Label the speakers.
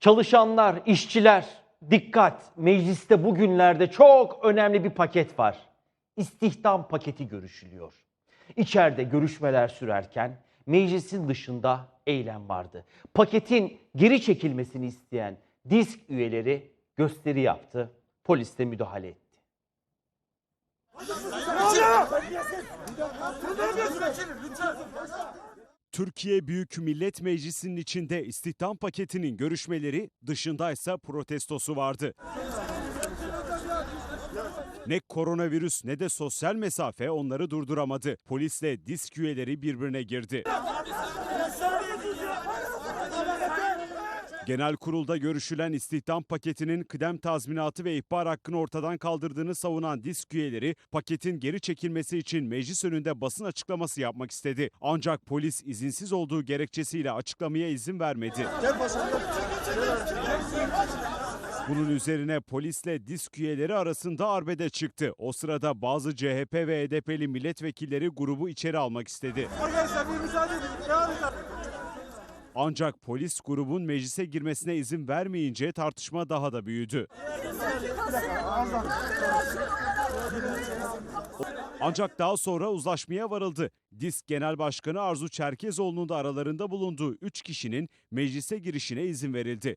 Speaker 1: Çalışanlar, işçiler, dikkat! Mecliste bugünlerde çok önemli bir paket var. İstihdam paketi görüşülüyor. İçeride görüşmeler sürerken meclisin dışında eylem vardı. Paketin geri çekilmesini isteyen disk üyeleri gösteri yaptı. Polis de müdahale etti.
Speaker 2: Türkiye Büyük Millet Meclisi'nin içinde istihdam paketinin görüşmeleri, dışındaysa protestosu vardı. Ne koronavirüs ne de sosyal mesafe onları durduramadı. Polisle disk üyeleri birbirine girdi. Genel kurulda görüşülen istihdam paketinin kıdem tazminatı ve ihbar hakkını ortadan kaldırdığını savunan disk üyeleri paketin geri çekilmesi için meclis önünde basın açıklaması yapmak istedi. Ancak polis izinsiz olduğu gerekçesiyle açıklamaya izin vermedi. Bunun üzerine polisle disk üyeleri arasında arbede çıktı. O sırada bazı CHP ve HDP'li milletvekilleri grubu içeri almak istedi.
Speaker 3: Arkadaşlar bir müsaade edin. Devam edin.
Speaker 2: Ancak polis grubun meclise girmesine izin vermeyince tartışma daha da büyüdü. Ancak daha sonra uzlaşmaya varıldı. DİSK Genel Başkanı Arzu Çerkezoğlu'nun da aralarında bulunduğu 3 kişinin meclise girişine izin verildi.